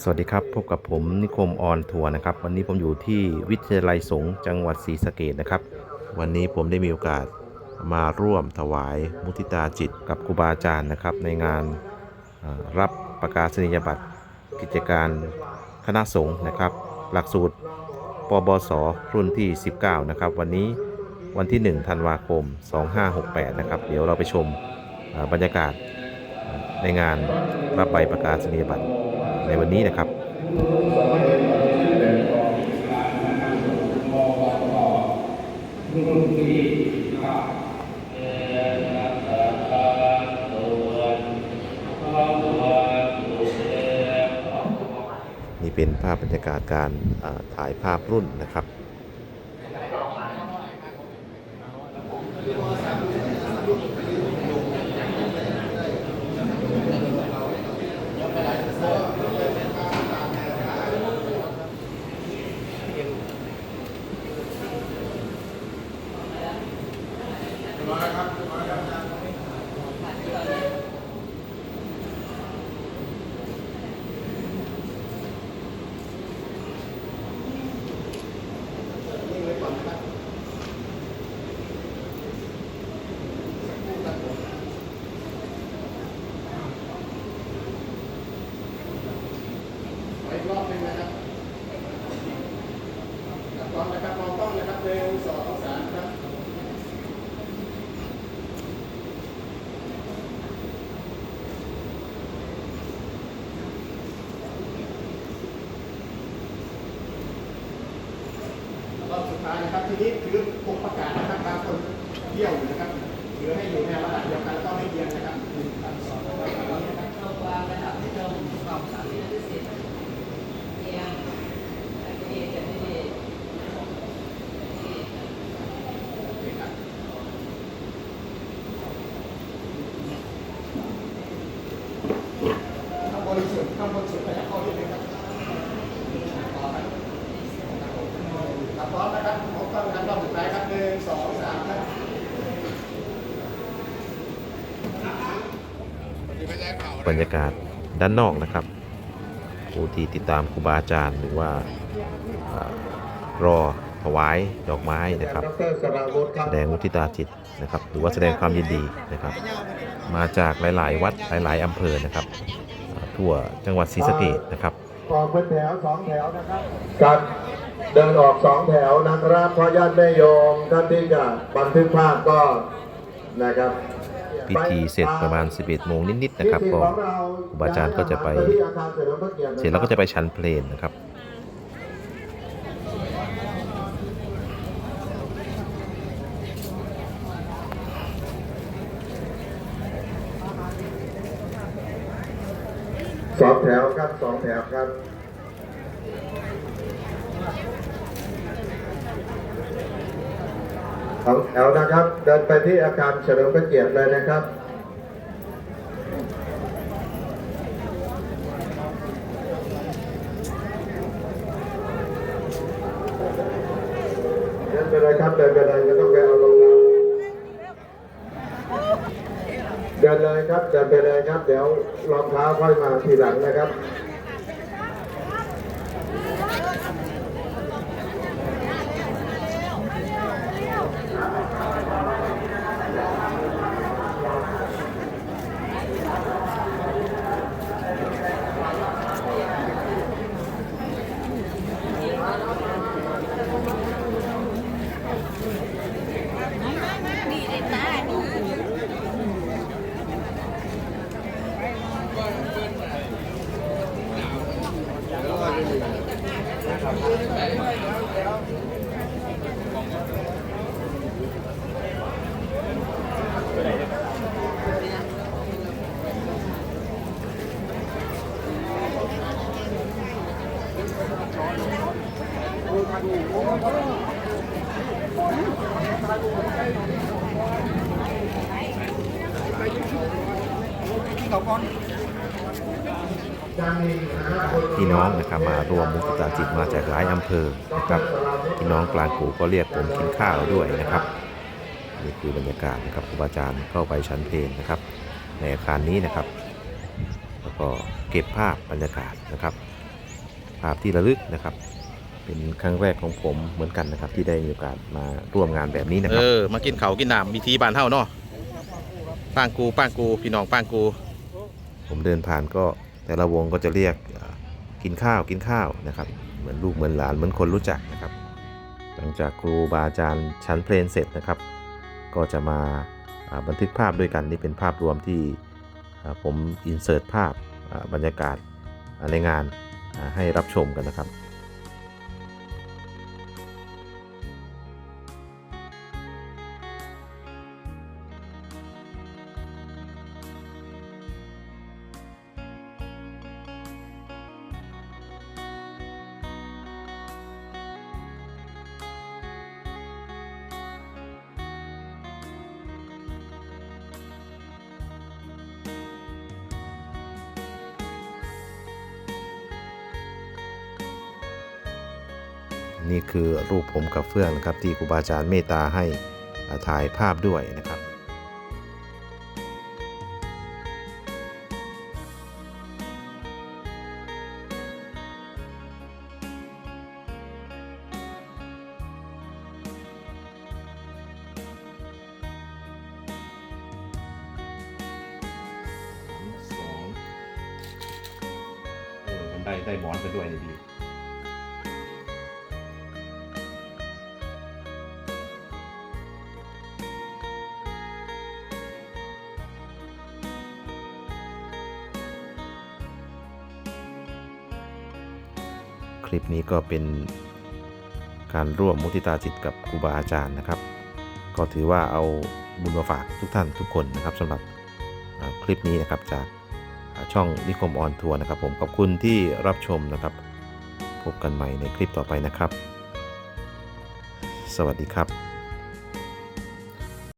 สวัสดีครับ พบกับผมนิคมออนทัวร์นะครับ วันนี้ผมอยู่ที่วิทยาลัยสงฆ์จังหวัดศรีสะเกดนะครับ วันนี้ผมได้มีโอกาสมาร่วมถวายมุทิตาจิตกับครูบาอาจารย์นะครับ ในงานรับประกาศนียบัตรกิจการคณะสงฆ์นะครับ หลักสูตรปบสรุ่นที่ 19 นะครับ วันนี้วันที่ 1 ธันวาคม 2568 นะครับ เดี๋ยวเราไปชมบรรยากาศในงานรับใบประกาศนียบัตร ในวันนี้นะครับนี่เป็นภาพบรรยากาศการถ่ายภาพรุ่นนะครับ รอบหนึ่งนะครับพร้อมนะครับมองกล้องนะครับหนึ่งสอง รอบสุดท้ายนะครับทีนี้ถือปุ่มประกาศนะครับบางคนเที่ยวอยู่นะครับถือให้อยู่ในระดับเดียวกันแล้วก็ไม่เอียงนะครับหนึ่งพันสองร้อยบทนะครับเราวางระดับให้ตรงความสามสิบเปอร์เซ็นต์เอียงแต่ไม่ดีแต่ไม่ดีข้างบนสุดข้างบนสุดนะครับเข้าที่หนึ่งครับต่อครั บครับพร้อมนะครับมองกล้องนะครับรอบสุดท้ายครับหนึ่งสองสามครับบรรยากาศด้านนอกนะครับผู้ที่ติดตามครูบาอาจารย์หรือว่าเอ่อรอถวายดอกไม้นะครับดรสราวุฒิครัแสบดงมุทิตาจิตนะครับ หรือว่าแสดงความยินดีนะครับ มาจากหลาย ๆ วัดหลาย ๆ อำเภอนะครับเอ่อทั่วจังหวัดศรีสะเกดนะครับออกเป็นแถวสองแถวนะครับการ เดินออกสองแถวนะครับเพราะญาติแม่โยมท่านที่จะบันทึกภาพก็นะครับพิธีเสร็จประมาณ 11 โมงนิดๆนะครับก็ครูบาอาจารย์ก็จะไป เสร็จแล้วก็จะไปชั้นเพลนนะครับสองแถวครับสองแถวครับ สองแถวนะครับ เดินไปที่อาคารเฉลิมพระเกียรติเลยนะครับเดินไปเลยครับเดินไปเลยไม่ต้องไปเอารองเท้าเดินเลยครับเดินไปเลยครับ เดี๋ยวรองเท้าค่อยมาทีหลังนะครับ พี่น้องนะครับมารวมมุทิตาจิตมาจากหลายอำเภอนะครับพี่น้องกลางกูก็เรียกผมกินข้าวด้วยนะครับนี่คือบรรยากาศนะครับครูบาอาจารย์เข้าไปชั้นเพลนนะครับ ในอาคารนี้นะครับ แล้วก็เก็บภาพบรรยากาศนะครับ ภาพที่ระลึกนะครับ เป็นครั้งแรกของผมเหมือนกันนะครับ ที่ได้มีโอกาสมาร่วมงานแบบนี้นะคเอรับอ มากินเขาวกินน้ำมีทีบานเท่าเนาะป้างกูป้างกูพี่น้องป้างกูผมเดินผ่านก็แต่ละวงก็จะเรียกเอ่อกินข้าวกินข้าวนะครับ เหมือนลูกเหมือนหลานเหมือนคนรู้จักนะครับ หลังจากครูบาอาจารย์ชั้นเพลนเสร็จนะครับ ก็จะมาอ่าบันทึกภาพด้วยกันนี่เป็นภาพรวมที่อ่าผมอินเสิร์ตภาพอ่าบรรยากาศอ่าในงานอ่าให้รับชมกันนะครับ นี่คือรูปผมกับเฟื่องนะครับ ที่ครูบาอาจารย์เมตตาให้ถ่ายภาพด้วยนะครับเออมันได้ได้หมอนไปด้วยดี คลิปนี้ก็เป็นการร่วมมุทิตาจิตกับครูบาอาจารย์นะครับ ก็ถือว่าเอาบุญมาฝากทุกท่านทุกคนนะครับสำหรับคลิปนี้นะครับจากช่องนิคมออนทัวร์นะครับ ผมขอบคุณที่รับชมนะครับ พบกันใหม่ในคลิปต่อไปนะครับ สวัสดีครับ